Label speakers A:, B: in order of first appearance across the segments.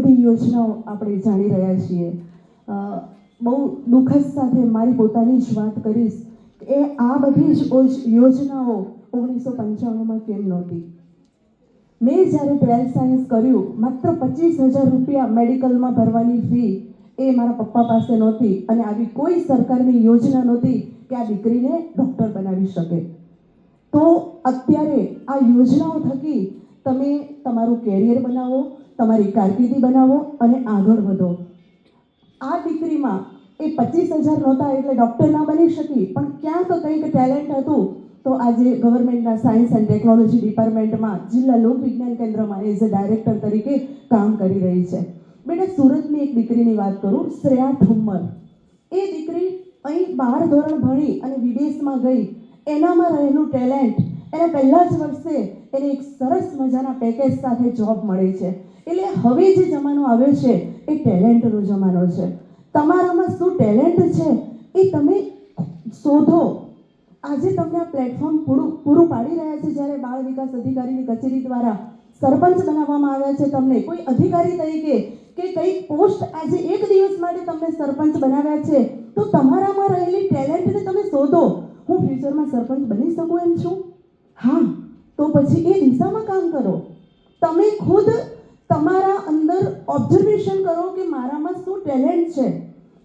A: બધી યોજનાઓ આપણે જાણી રહ્યા છીએ. બહુ દુઃખદ સાથે મારી પોતાની જ વાત કરીશ કે આ બધી જ યોજનાઓ ઓગણીસો પંચાણુંમાં કેમ નહોતી? મેં જ્યારે ટ્વેલ્થ સાયન્સ કર્યું, માત્ર પચીસ હજાર રૂપિયા મેડિકલમાં ભરવાની ફી એ મારા પપ્પા પાસે નહોતી અને આવી કોઈ સરકારની યોજના નહોતી કે આ દીકરીને ડૉક્ટર બનાવી શકે. તો અત્યારે આ યોજનાઓ થકી તમે તમારું કેરિયર બનાવો તમારી કારકિર્દી બનાવો અને આગળ વધો. આ દીકરીમાં એ પચીસ હજાર નહોતા એટલે ડૉક્ટર ના બની શકી, પણ ક્યાંક કંઈક ટેલેન્ટ હતું. તો આજે ગવર્મેન્ટના સાયન્સ એન્ડ ટેકનોલોજી ડિપાર્ટમેન્ટમાં જિલ્લા લોક વિજ્ઞાન કેન્દ્રમાં એઝ અ ડાયરેક્ટર તરીકે કામ કરી રહી છે. બેટા, સુરતની એક દીકરીની વાત કરું શ્રેયા ઠુમ્મર એ દીકરી અહીં બાર ધોરણ ભણી અને વિદેશમાં ગઈ. એનામાં રહેલું ટેલેન્ટ એને પહેલા જ વર્ષે એને એક સરસ મજાના પેકેજ સાથે જોબ મળે છે. એટલે હવે જે જમાનો આવ્યો છે, એ ટેલેન્ટનો જમાનો છે. તમારામાં શું ટેલેન્ટ છે, એ તમે શોધો. આજે તમને આ પ્લેટફોર્મ પૂરું પૂરું પાડી રહ્યા છે જ્યારે બાળ વિકાસ અધિકારીની કચેરી દ્વારા સરપંચ બનાવવામાં આવ્યા છે તમને. કોઈ અધિકારી તરીકે કે કઈ પોસ્ટ આજે એક દિવસ માટે તમને સરપંચ બનાવ્યા છે, તો તમારામાં રહેલી ટેલેન્ટને તમે શોધો. હું ફ્યુચરમાં સરપંચ બની શકું એમ છું? હા, તો પછી એ દિશામાં કામ કરો. તમે ખુદ તમારા અંદર ઓબ્ઝર્વેશન કરો કે મારામાં શું ટેલેન્ટ છે.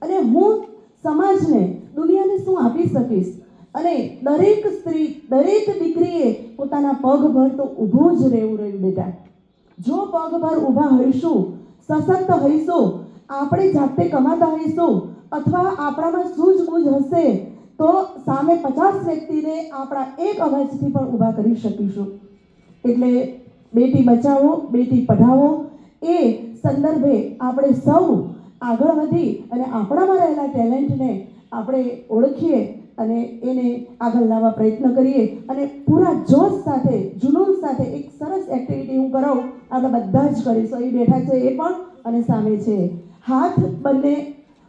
A: અને હું સમાજને, દુનિયાને શું આપી શકીશ. અને દરેક સ્ત્રી, દરેક દીકરીએ પોતાના પગભર તો ઊભું જ રહેવું રહ્યું બેટા. જો પગભર ઊભા હોઈશું, સશક્ત હોઈશું, આપણે જાતે કમાતા હોઈશું, અથવા આપણામાં સૂઝબૂઝ હશે તો સામે પચાસ વ્યક્તિને આપણા એક અવાજથી પણ ઊભા કરી શકીશું. એટલે બેટી બચાવો, બેટી પઢાવો, એ સંદર્ભે આપણે સૌ આગળ વધી અને આપણામાં રહેલા ટેલેન્ટને આપણે ઓળખીએ અને એને આગળ લાવવા પ્રયત્ન કરીએ અને પૂરા જોશ સાથે, જુનૂન સાથે એક સરસ એક્ટિવિટી હું કરાવું આપણે બધા જ કરીશું એ બેઠા છે એ પણ અને સામે છે. હાથ બંને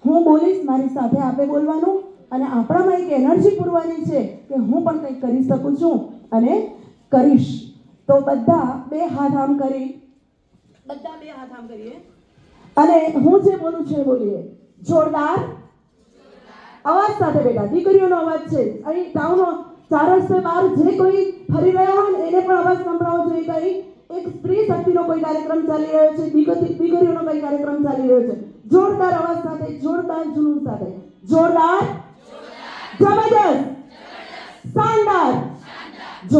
A: હું બોલીશ, મારી સાથે આપે બોલવાનું. અને આપણામાં એક એનર્જી પૂરવાની છે કે હું પણ કંઈક કરી શકું છું અને કરીશ. તો બધા બે હાથ આમ કરી. બધા બે હાથ આમ કરીએ. અને હું જે બોલું છું એ બોલીએ. જોરદાર. અવાજ સાથે બેટા દીકરીઓનો અવાજ છે. અહીં ટાઉનો ચાર રસ્તે બહાર જે કોઈ ફરી રહ્યા હોય ને એને પણ અવાજ સંભળાવો જોઈએ કંઈ એક સ્ત્રી શક્તિનો કોઈ કાર્યક્રમ ચાલી રહ્યો છે દીકરી દીકરીઓનો કોઈ કાર્યક્રમ ચાલી રહ્યો છે. જોરદાર અવાજ સાથે જોરદાર જુનૂન સાથે. જોરદાર. Devam edin.